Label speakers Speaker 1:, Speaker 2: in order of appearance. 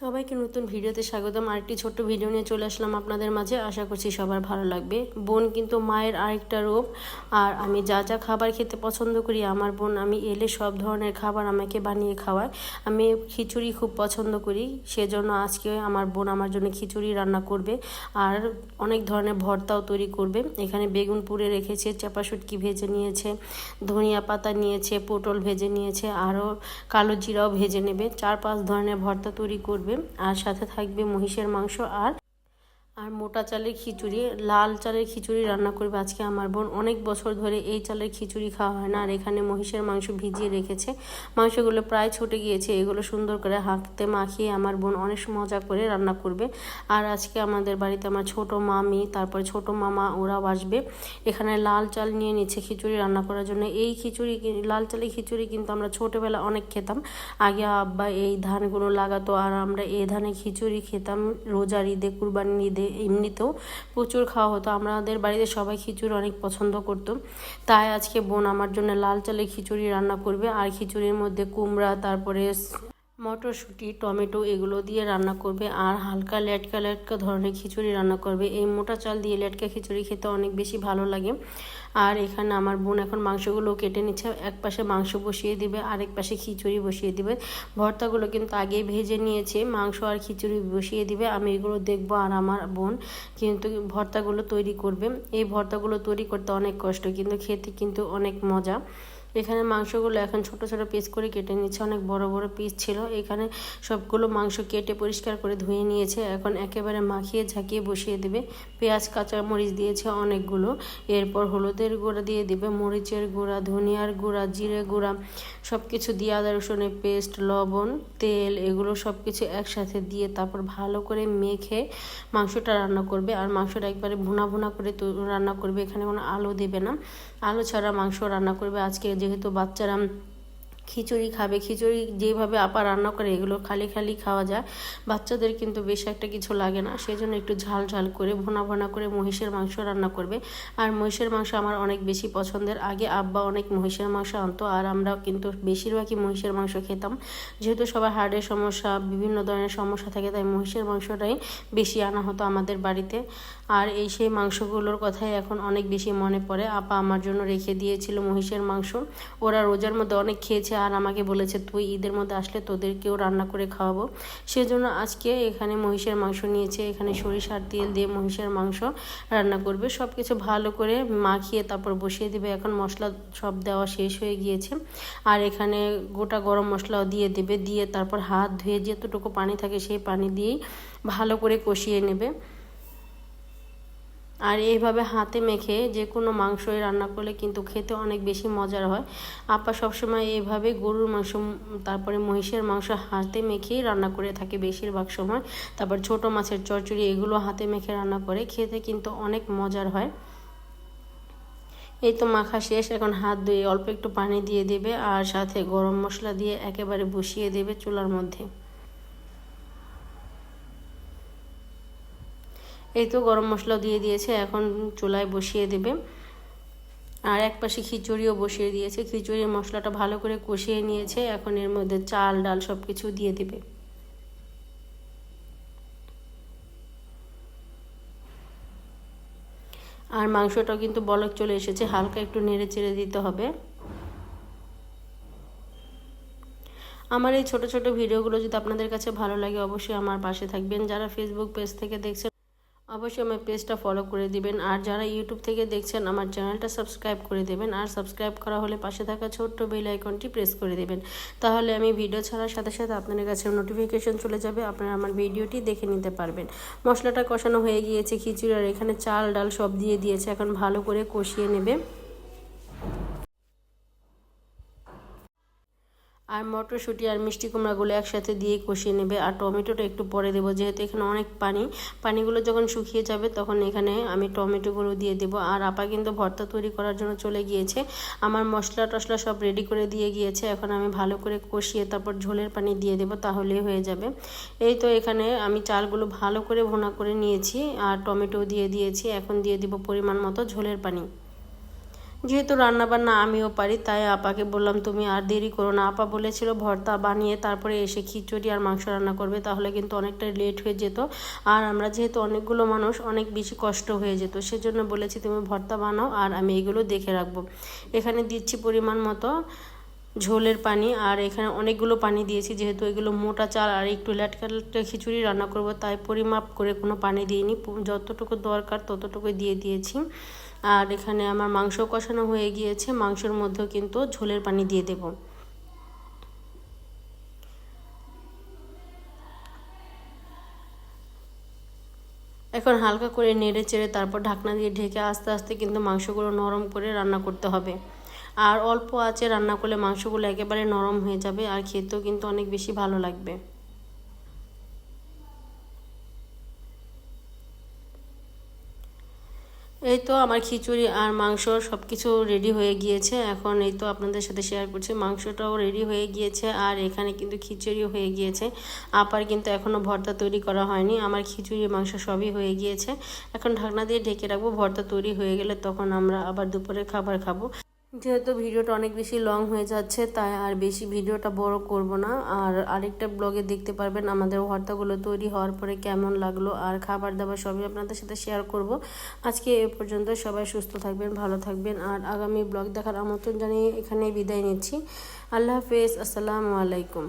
Speaker 1: সবাইকে নতুন ভিডিওতে স্বাগতম। আরেকটি ছোট্ট ভিডিও নিয়ে চলে আসলাম আপনাদের মাঝে। আশা করছি সবার ভালো লাগবে। বোন কিন্তু মায়ের আরেকটা রূপ। আর আমি যা যা খাবার খেতে পছন্দ করি, আমার বোন, আমি এলে সব ধরনের খাবার আমাকে বানিয়ে খাওয়ায়। আমি খিচুড়ি খুব পছন্দ করি। সেজন্য আজকে আমার বোন আমার জন্য খিচুড়ি রান্না করবে। আর অনেক ধরনের ভর্তাও তৈরি করবে। এখানে বেগুন পুড়ে রেখেছে চাপা শুটকি ভেজে নিয়েছে, ধনিয়া পাতা নিয়েছে, পটল ভেজে নিয়েছে, আরও কালো জিরাও ভেজে নেবে। চার পাঁচ ধরনের ভর্তা তৈরি করবে। আর সাথে থাকবে মহিষের মাংস আর আর মোটা চালের খিচুড়ি, লাল চালের খিচুড়ি রান্না করবে আজকে আমার বোন। অনেক বছর ধরে এই চালের খিচুড়ি খাওয়া হয় না আর এখানে মহিষের মাংস ভিজিয়ে রেখেছে। মাংসগুলো প্রায় ছুটে গিয়েছে, এগুলো সুন্দর করে হাঁকতে মাখিয়ে আমার বোন অনেক মজা করে রান্না করবে। আর আজকে আমাদের বাড়িতে আমার ছোট মামি, তারপরে ছোট মামা ওরাও আসবে। এখানে লাল চাল নিয়ে নিচ্ছে খিচুড়ি রান্না করার জন্য। এই খিচুড়ি লাল চালের খিচুড়ি কিন্তু আমরা ছোটোবেলা অনেক খেতাম। আগে আব্বা এই ধানগুলো লাগাতো আর আমরা এই ধানে খিচুড়ি খেতাম। রোজার ঈদে, কুরবানির ঈদে এমনিতেও প্রচুর খাওয়া হতো। আমাদের বাড়িতে সবাই খিচুড়ি অনেক পছন্দ করত। তাই আজকে বোন আমার জন্য লাল চালের খিচুড়ি রান্না করবে। আর খিচুড়ির মধ্যে কুমড়া, তারপরে মটরশুঁটি, টমেটো এগুলো দিয়ে রান্না করবে আর হালকা লেটকা লেটকা ধরনের খিচুড়ি রান্না করবে। এই মোটা চাল দিয়ে লেটকা খিচুড়ি খেতে অনেক বেশি ভালো লাগে। আর এখানে আমার বোন এখন মাংসগুলো কেটে নিচ্ছে, এক পাশে মাংস বসিয়ে দিবে, আরেক পাশে খিচুড়ি বসিয়ে দিবে। ভর্তাগুলো কিন্তু আগেই ভেজে নিয়েছে, মাংস আর খিচুড়ি বসিয়ে দিবে। আমি এগুলো দেখব আর আমার বোন কিন্তু ভর্তাগুলো তৈরি করবে। এই ভর্তাগুলো তৈরি করতে অনেক কষ্ট, কিন্তু খেতে কিন্তু অনেক মজা। এখানে মাংসগুলো এখন ছোট ছোট পিস করে কেটে নিচ্ছে। অনেক বড় বড় পিস ছিল। এখানে সবগুলো মাংস কেটে পরিষ্কার করে ধুয়ে নিয়েছে। এখন একেবারে মাখিয়ে ঝাঁকিয়ে বসিয়ে দেবে। পেঁয়াজ, কাঁচা মরিচ দিয়েছে অনেকগুলো। এরপর হলুদের গুঁড়া দিয়ে দেবে। মরিচের গুঁড়া, ধনিয়ার গুঁড়া, জিরে গুঁড়া সব কিছু দিয়ে আদা, রসুনের পেস্ট, লবণ, তেল এগুলো সব কিছু একসাথে দিয়ে তারপর ভালো করে মেখে মাংসটা রান্না করবে। আর মাংসটা একবারে ভুনা ভুনা করে রান্না করবে। এখানে কোনো আলু দেবে না। আলু ছাড়া মাংস রান্না করবে। আজকে যেহেতু বাচ্চারা খিচুড়ি খাবে। খিচুড়ি যেভাবে আপা রান্না করে, এগুলো খালি খালি খাওয়া যায়। বাচ্চাদের কিন্তু বেশি একটা কিছু লাগে না। সেই জন্য একটু ঝাল ঝাল করে, ভোনা ভোনা করে মহিষের মাংস রান্না করবে। আর মহিষের মাংস আমার অনেক বেশি পছন্দের। আগে আব্বা অনেক মহিষের মাংস আনতো, আর আমরা কিন্তু বেশিরভাগই মহিষের মাংস খেতাম। যেহেতু সবার হার্টের সমস্যা, বিভিন্ন ধরনের সমস্যা থাকে, তাই মহিষের মাংসটাই বেশি আনা হতো আমাদের বাড়িতে। আর এই সেই মাংসগুলোর কথাই এখন অনেক বেশি মনে পড়ে। আপা আমার জন্য রেখে দিয়েছিল মহিষের মাংস। ওরা রোজার মধ্যে অনেক খেয়েছে আর আমাকে বলেছে, তুই ঈদের মধ্যে আসলে তোদেরকেও রান্না করে খাওয়াবো। সেজন্য আজকে এখানে মহিষের মাংস নিয়েছে, এখানে সরিষার তেল দিয়ে মহিষের মাংস রান্না করবে। সব কিছু ভালো করে মাখিয়ে তারপর বসিয়ে দিবে। এখন মশলা সব দেওয়া শেষ হয়ে গিয়েছে। আর এখানে গোটা গরম মশলাও দিয়ে দেবে। দিয়ে তারপর হাত ধুয়ে যতটুকু পানি থাকে সেই পানি দিয়েই ভালো করে কষিয়ে নেবে। আর এইভাবে হাতে মেখে যে কোনো মাংসই রান্না করলে কিন্তু খেতে অনেক বেশি মজার হয়। আপা সবসময় এইভাবে গরুর মাংস, তারপরে মহিষের মাংস হাতে মেখেই রান্না করে থাকে বেশিরভাগ সময়। তারপর ছোট মাছের চচ্চড়ি এগুলো হাতে মেখে রান্না করে, খেতে কিন্তু অনেক মজার হয়। এই তো মাখা শেষ, এখন হাত ধুয়ে অল্প একটু পানি দিয়ে দেবে আর সাথে গরম মশলা দিয়ে একেবারে বসিয়ে দেবে চুলার মধ্যে। এই তো গরম মশলা দিয়ে দিয়েছে, এখন চুলায় বসিয়ে দেবে। আর এক পাশে খিচুড়িও বসিয়ে দিয়েছে। খিচুড়ির মশলাটা ভালো করে কষিয়ে নিয়েছে, এখন এর মধ্যে চাল, ডাল সব কিছু দিয়ে দেবে। আর মাংসটাও কিন্তু বলক চলে এসেছে, হালকা একটু নেড়ে চেড়ে দিতে হবে। আমার এই ছোট ছোট ভিডিওগুলো যদি আপনাদের কাছে ভালো লাগে, অবশ্যই আমার পাশে থাকবেন। যারা ফেসবুক পেজ থেকে দেখছেন অবশ্যই আমার পেজটা ফলো করে দিবেন। আর যারা ইউটিউব থেকে দেখছেন, আমার চ্যানেলটা সাবস্ক্রাইব করে দেবেন। আর সাবস্ক্রাইব করা হলে পাশে থাকা ছোট্ট বেল আইকনটি প্রেস করে দেবেন। তাহলে আমি ভিডিও ছাড়ার সাথে সাথে আপনাদের কাছে নোটিফিকেশন চলে যাবে, আপনারা আমার ভিডিওটি দেখে নিতে পারবেন। মশলাটা কষানো হয়ে গিয়েছে, খিচুড়ি আর এখানে চাল, ডাল সব দিয়ে দিয়েছে। এখন ভালো করে কষিয়ে নেবে। আর মটরশুঁটি আর মিষ্টি কুমড়াগুলো একসাথে দিয়ে কষিয়ে নেবে। আর টমেটোটা একটু পরে দেবো, যেহেতু এখানে অনেক পানি। পানিগুলো যখন শুকিয়ে যাবে তখন এখানে আমি টমেটোগুলো দিয়ে দেবো। আর আপা কিন্তু ভর্তা তৈরি করার জন্য চলে গিয়েছে। আমার মশলা টশলা সব রেডি করে দিয়ে গিয়েছে। এখন আমি ভালো করে কষিয়ে তারপর ঝোলের পানি দিয়ে দেবো, তাহলেই হয়ে যাবে। এই তো এখানে আমি চালগুলো ভালো করে ভোনা করে নিয়েছি আর টমেটো দিয়ে দিয়েছি। এখন দিয়ে দিব পরিমাণ মতো ঝোলের পানি। যেহেতু রান্না বান্না আমিও পারি, তাই আপাকে বললাম, তুমি আর দেরি করো না। আপা বলেছিল, ভর্তা বানিয়ে তারপরে এসে খিচুড়ি আর মাংস রান্না করবে, তাহলে কিন্তু অনেকটা লেট হয়ে যেত। আর আমরা যেহেতু অনেকগুলো মানুষ, অনেক বেশি কষ্ট হয়ে যেত, সেজন্য বলেছি, তুমি ভর্তা বানাও আর আমি এগুলো দেখে রাখব। এখানে দিচ্ছি পরিমাণ মতো ঝোলের পানি, আর এখানে অনেকগুলো পানি দিয়েছি, যেহেতু এগুলো মোটা চাল আর একটু ল্যাটকালটা খিচুড়ি রান্না করব, তাই পরিমাপ করে কোনো পানি দিইনি। যতটুকু দরকার ততটুকু দিয়ে দিয়েছি। আর এখানে আমার মাংস কষানো হয়ে গিয়েছে। মাংসের মধ্যেও কিন্তু ঝোলের পানি দিয়ে দেব। এখন হালকা করে নেড়ে চেড়ে তারপর ঢাকনা দিয়ে ঢেকে আস্তে আস্তে কিন্তু মাংসগুলো নরম করে রান্না করতে হবে। আর অল্প আঁচে রান্না করলে মাংসগুলো একেবারে নরম হয়ে যাবে আর খেতেও কিন্তু অনেক বেশি ভালো লাগবে। এই তো আমার খিচুড়ি আর মাংস সব কিছু রেডি হয়ে গিয়েছে। এখন এই তো আপনাদের সাথে শেয়ার করছি, মাংসটাও রেডি হয়ে গিয়েছে আর এখানে কিন্তু খিচুড়িও হয়ে গিয়েছে। আপার কিন্তু এখনও ভর্তা তৈরি করা হয়নি, আমার খিচুড়ি মাংস সবই হয়ে গিয়েছে। এখন ঢাকনা দিয়ে ঢেকে রাখব, ভর্তা তৈরি হয়ে গেলে তখন আমরা আবার দুপুরে খাবার খাব। যেহেতু ভিডিওটা অনেক বেশি লং হয়ে যাচ্ছে, তাই আর বেশি ভিডিওটা বড় করব না। আর আরেকটা ব্লগে দেখতে পারবেন আমাদের ভর্তাগুলো তৈরি হওয়ার পরে কেমন লাগল আর খাবার দাবার সবই আপনাদের সাথে শেয়ার করব। আজকে এ পর্যন্ত সবাই সুস্থ থাকবেন, ভালো থাকবেন। আর আগামী ব্লগ দেখার আমন্ত্রণ জানিয়ে এখানে বিদায় নিচ্ছি। আল্লাহ হাফেজ, আসসালামু আলাইকুম।